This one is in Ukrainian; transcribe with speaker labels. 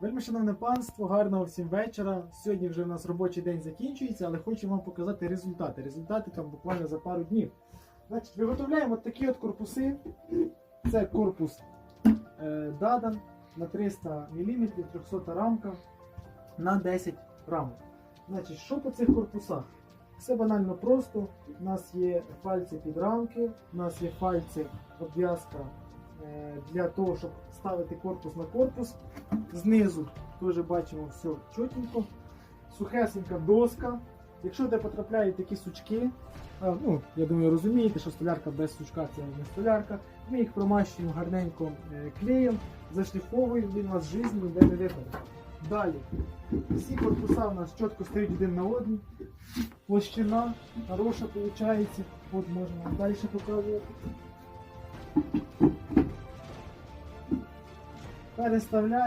Speaker 1: Вельми панство, гарного всім вечора. Сьогодні вже в нас робочий день закінчується, але хочу вам показати результати. Результати там буквально за пару днів. Значить, виготовляємо от такі от корпуси. Це корпус е, Дадан на 300 мм, 300 рамка на 10 рамок. Значить, що по цих корпусах? Все банально просто. У нас є фальці під рамки, у нас є фальці обв'язка е, для того, щоб ставити корпус на корпус. Знизу теж бачимо все чотенько. Сухесенька доска. Якщо де потрапляють такі сучки, ну, я думаю, розумієте, що столярка без сучка це не столярка. Ми їх промащуємо гарненько е, клеєм, зашліфовуємо, він у нас житті ніде не випаде. Далі. Всі корпуса у нас чітко стоять один на одній. Площина хороша виходить. От можна далі показувати. Переставляємо.